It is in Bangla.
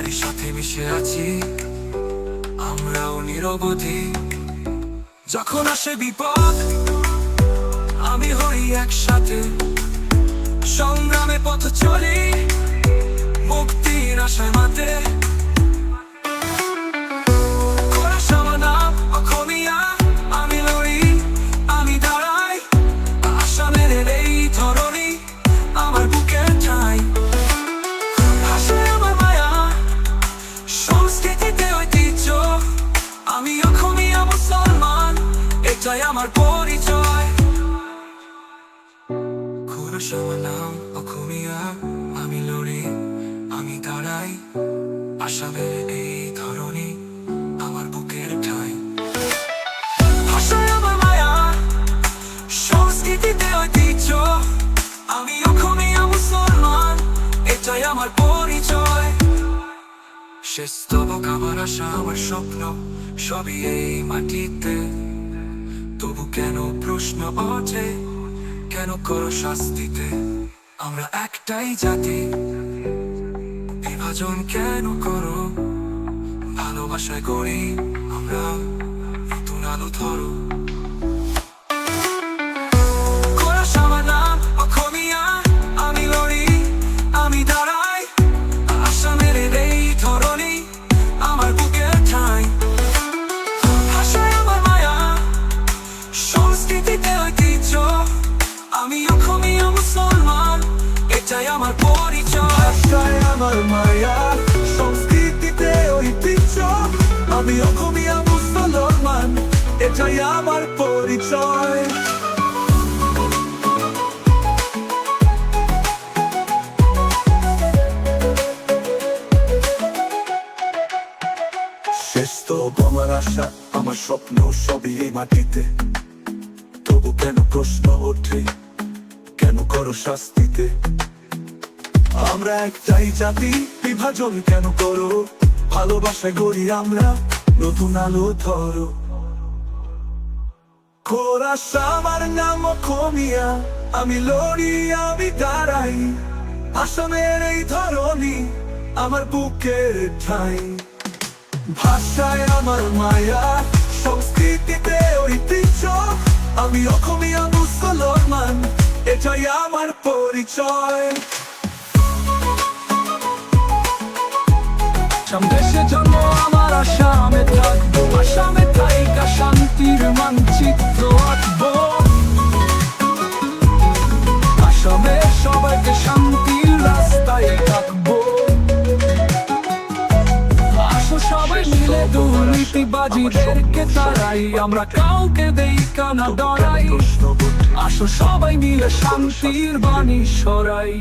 তারই সাথে মিশে আছি, আমরাও নিরবধি। যখন আসে বিপদ, আমি হই একসাথে। সংগ্রামে পথ চলি, মুক্তির আশায় মাতে এটাই আমার পরিচয়। খোরস আমার নাম অখমিয়া, আমি লড়ি, আমি দাঁড়াই আসামের এই ধরনী আমার বুকের ঠাই। আমার মায়া, সংস্কৃতিতে ঐতিহ্য, আমি অখমিয়া মুসলমান, এটাই আমার পরিচয়। শেষ স্তবক আমার আশা, আমার স্বপ্ন, সবই এই মাটিতে। কেন প্রশ্ন ওঠে? কেন করো শাস্তিতে? আমরা একটাই জাতি। বিভাজন কেন করো? ভালোবাসায় করি আমরা এটাই আমার পরিচয়। আমার মায়া, সংস্কৃতিতে ঐতিহ্য। আমি অসমীয়া মুসলমান, এটাই আমার পরিচয়। শেষ আমার আশা, আমার স্বপ্ন সবই এই মাটিতে। তবু কেন প্রশ্ন ওঠে? কেন করো শাস্তিতে? আমরা একটাই জাতি, বিভাজন কেন করো? ভালোবাসায় গড়ি আমরা, নতুন আলো ধরো। নাম আমি লড়ি, আমি দাঁড়াই। আসামের এই ধরনি আমার বুকের ঠাই। ভাষায় আমার মায়া, সংস্কৃতিতে ঐতিহ্য। আমি অসমীয়া মুসলমান, এটাই আমার পরিচয়। দেশে জন্ম, আমার আসামে থাকব। আসামে থাইকা শান্তির মানচিত্র আঁকবো। আসামের সবাইকে শান্তির রাস্তায় থাকব আসো সবাই মিলে দুর্নীতিবাজীদেরকে তারাই আমরা কাউকে দেই কানা ডরাই। আসো সবাই মিলে শান্তির বাণী সরাই।